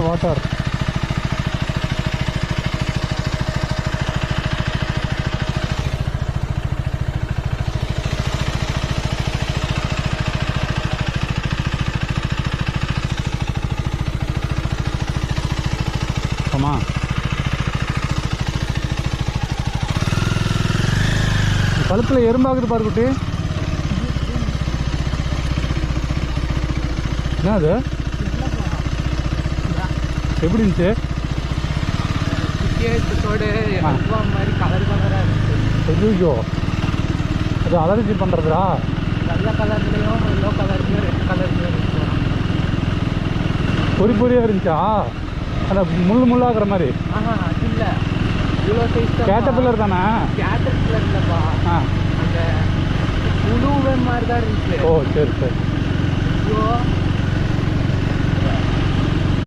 Water ஆமா கழுத்தில் எறும்பாகுது பாரு குட்டி. என்ன அது? எப்படி இருந்துச்சு ஐயோ அது அலர்ஜி பண்ணுறதுடா வெள்ளை கலர்லேயும் எல்லோ கலர்லேயும் ரெட் கலர்லேயும் பொறி பொறியாக இருந்துச்சா? அந்த முள் முள்ளாகிற மாதிரி. இல்லை. இவ்வளோ சைஸ் கேட்டபில்லர் தானே? கேட்டர் இல்லைப்பா. ஆ. அந்த புழுவே மாதிரி தான் இருந்துச்சு. ஓ சரி சரி.